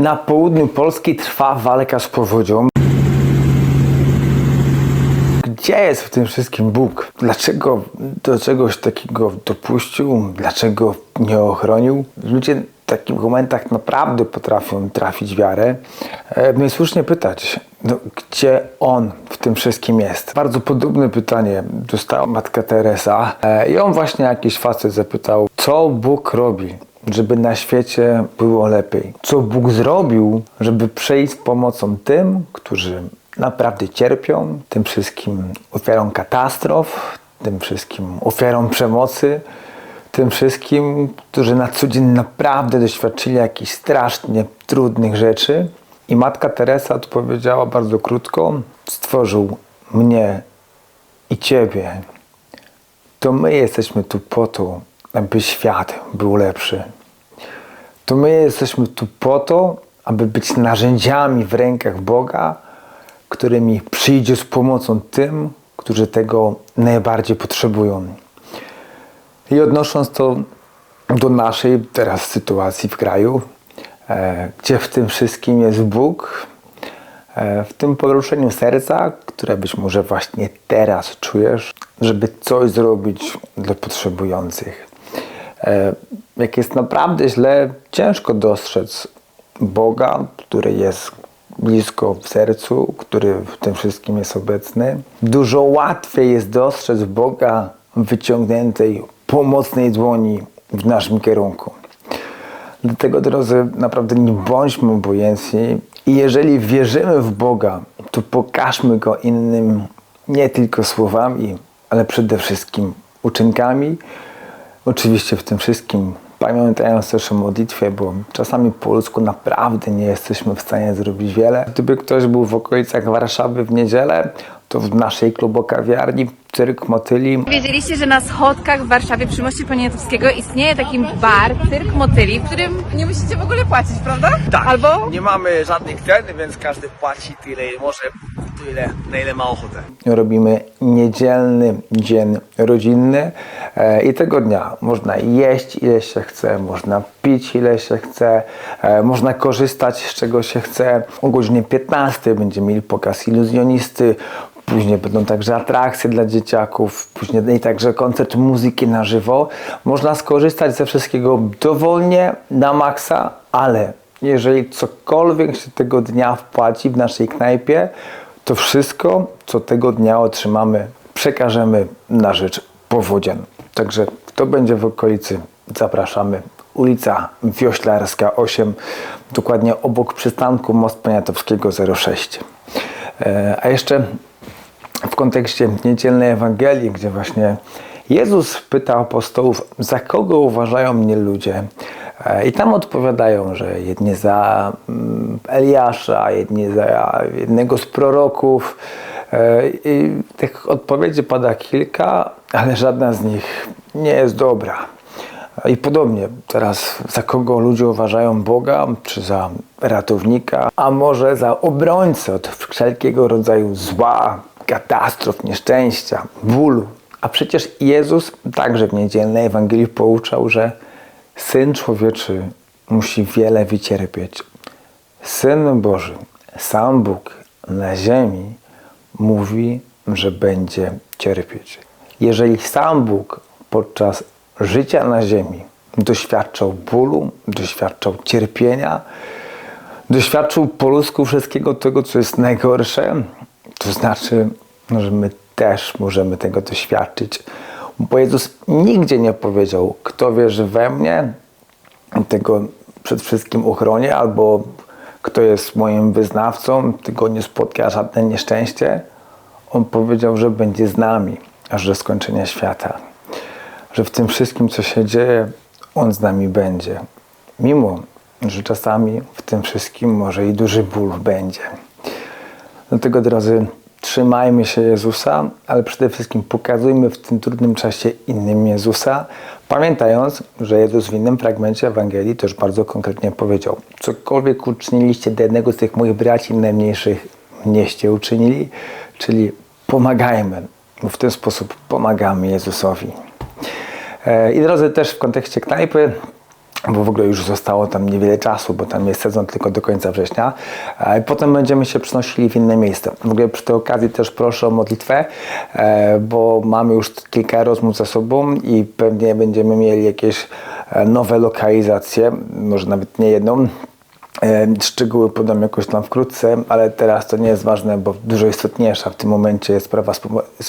Na południu Polski trwa walka z powodzią. Gdzie jest w tym wszystkim Bóg? Dlaczego do czegoś takiego dopuścił? Dlaczego nie ochronił? Ludzie w takich momentach naprawdę potrafią trafić wiarę. No słusznie pytać, no, gdzie On w tym wszystkim jest? Bardzo podobne pytanie dostała matka Teresa e, i on właśnie jakiś facet zapytał, co Bóg robi? Żeby na świecie było lepiej. Co Bóg zrobił, żeby przyjść z pomocą tym, którzy naprawdę cierpią, tym wszystkim ofiarom katastrof, tym wszystkim ofiarom przemocy, tym wszystkim, którzy na co dzień naprawdę doświadczyli jakichś strasznie trudnych rzeczy. I matka Teresa odpowiedziała bardzo krótko: Stworzył mnie i ciebie. To my jesteśmy tu po to, aby świat był lepszy. To my jesteśmy tu po to, aby być narzędziami w rękach Boga, którymi przyjdzie z pomocą tym, którzy tego najbardziej potrzebują. I odnosząc to do naszej teraz sytuacji w kraju, e, gdzie w tym wszystkim jest Bóg, e, w tym poruszeniu serca, które być może właśnie teraz czujesz, żeby coś zrobić dla potrzebujących. E, Jak jest naprawdę źle, ciężko dostrzec Boga, który jest blisko w sercu, który w tym wszystkim jest obecny. Dużo łatwiej jest dostrzec Boga wyciągniętej, pomocnej dłoni w naszym kierunku. Dlatego, drodzy, naprawdę nie bądźmy obojętni i jeżeli wierzymy w Boga, to pokażmy Go innym nie tylko słowami, ale przede wszystkim uczynkami. Oczywiście w tym wszystkim pamiętając też o modlitwie, bo czasami po ludzku naprawdę nie jesteśmy w stanie zrobić wiele. Gdyby ktoś był w okolicach Warszawy w niedzielę, to w naszej klubokawiarni Cyrk Motyli Wiedzieliście, że na schodkach w Warszawie przy moście Poniatowskiego istnieje taki bar, cyrk motyli, w którym nie musicie w ogóle płacić, prawda? Tak, Albo nie mamy żadnych cen, więc każdy płaci tyle może, na ile ma ochotę. robimy niedzielny dzień rodzinny e, i tego dnia można jeść ile się chce, można pić ile się chce, e, można korzystać z czego się chce. O godzinie 15 będziemy mieli pokaz iluzjonisty, Później będą także atrakcje dla dzieciaków, później i także koncert muzyki na żywo. Można skorzystać ze wszystkiego dowolnie, na maksa, ale jeżeli cokolwiek się tego dnia wpłaci w naszej knajpie, to wszystko, co tego dnia otrzymamy, przekażemy na rzecz powodzian. Także kto będzie w okolicy, zapraszamy. Ulica Wioślarska 8, dokładnie obok przystanku Most Poniatowskiego 06. E, A jeszcze w kontekście niedzielnej Ewangelii, gdzie właśnie Jezus pyta apostołów, za kogo uważają mnie ludzie. E, I tam odpowiadają, że jedni za mm, Eliasza, jedni za jednego z proroków. E, I tych odpowiedzi pada kilka, ale żadna z nich nie jest dobra. I podobnie teraz za kogo ludzie uważają Boga, czy za ratownika, a może za obrońcę od wszelkiego rodzaju zła, katastrof, nieszczęścia, bólu. A przecież Jezus także w niedzielnej Ewangelii pouczał, że Syn Człowieczy musi wiele wycierpieć. Syn Boży, sam Bóg na ziemi mówi, że będzie cierpieć. Jeżeli sam Bóg podczas życia na ziemi doświadczał bólu, doświadczał cierpienia, doświadczył po ludzku wszystkiego tego, co jest najgorsze, to znaczy, że my też możemy tego doświadczyć. Bo Jezus nigdzie nie powiedział, kto wierzy we mnie, tego przed wszystkim uchronię, albo kto jest moim wyznawcą, tego nie spotka żadne nieszczęście. On powiedział, że będzie z nami aż do skończenia świata. Że w tym wszystkim, co się dzieje, On z nami będzie. Mimo, że czasami w tym wszystkim może i duży ból będzie. Dlatego, drodzy, trzymajmy się Jezusa, ale przede wszystkim pokazujmy w tym trudnym czasie innym Jezusa, pamiętając, że Jezus w innym fragmencie Ewangelii też bardzo konkretnie powiedział: Cokolwiek uczyniliście dla jednego z tych moich braci najmniejszych, mnieście uczynili, czyli pomagajmy, w ten sposób pomagamy Jezusowi. E, I drodzy, też w kontekście knajpy, bo w ogóle już zostało tam niewiele czasu, bo tam jest sezon tylko do końca września. Potem będziemy się przenosili w inne miejsce. W ogóle przy tej okazji też proszę o modlitwę, e, bo mamy już kilka rozmów za sobą i pewnie będziemy mieli jakieś e, nowe lokalizacje, może nawet nie jedną. E, Szczegóły podam jakoś tam wkrótce, ale teraz to nie jest ważne, bo dużo istotniejsza w tym momencie jest sprawa,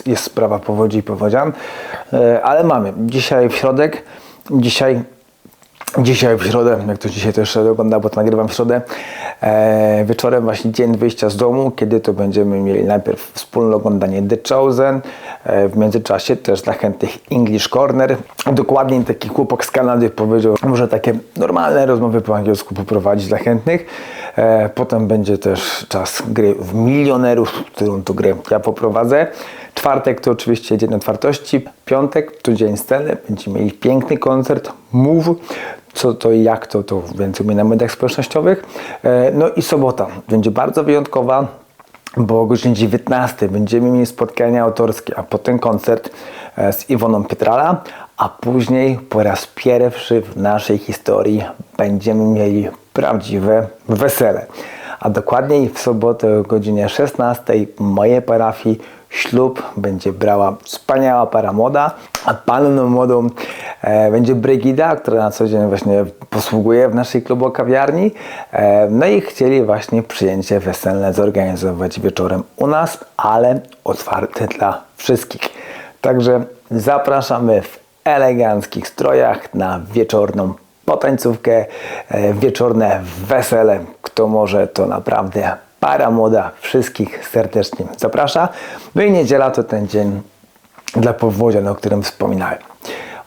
jest sprawa powodzi i powodzian. Ale mamy dzisiaj w środek, dzisiaj Dzisiaj w środę, jak to dzisiaj też ogląda, bo to nagrywam w środę, e, wieczorem właśnie dzień wyjścia z domu, kiedy to będziemy mieli najpierw wspólne oglądanie The Chosen, e, w międzyczasie też dla chętnych English Corner. Dokładniej taki chłopak z Kanady powiedział, może takie normalne rozmowy po angielsku poprowadzić dla chętnych. E, potem będzie też czas gry w milionerów, którą to grę ja poprowadzę. Czwartek to oczywiście Dzień Otwartości. Piątek to Dzień Sceny. Będziemy mieli piękny koncert Move. Co to i jak to, to więcej na mediach społecznościowych. E, No i sobota będzie bardzo wyjątkowa, bo o godzinie 19 będziemy mieli spotkanie autorskie, a potem koncert e, z Iwoną Pietrala, a później po raz pierwszy w naszej historii będziemy mieli prawdziwe wesele. A dokładniej w sobotę o godzinie 16 w mojej parafii ślub będzie brała wspaniała para młoda, a panną młodą e, będzie Brygida, która na co dzień właśnie posługuje w naszej klubu kawiarni. E, no i chcieli właśnie przyjęcie weselne zorganizować wieczorem u nas, ale otwarte dla wszystkich. Także zapraszamy w eleganckich strojach na wieczorną potańcówkę, e, wieczorne wesele. Kto może, to naprawdę para młoda wszystkich serdecznie zaprasza. No i niedziela to ten dzień dla powodzian, o którym wspominałem.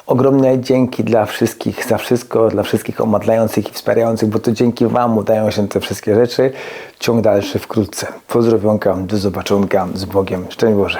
Ogromne dzięki dla wszystkich za wszystko, dla wszystkich omodlających i wspierających, bo to dzięki Wam udają się te wszystkie rzeczy. Ciąg dalszy wkrótce. Pozdrowionka, do zobaczonka, z Bogiem. Szczęść Boże.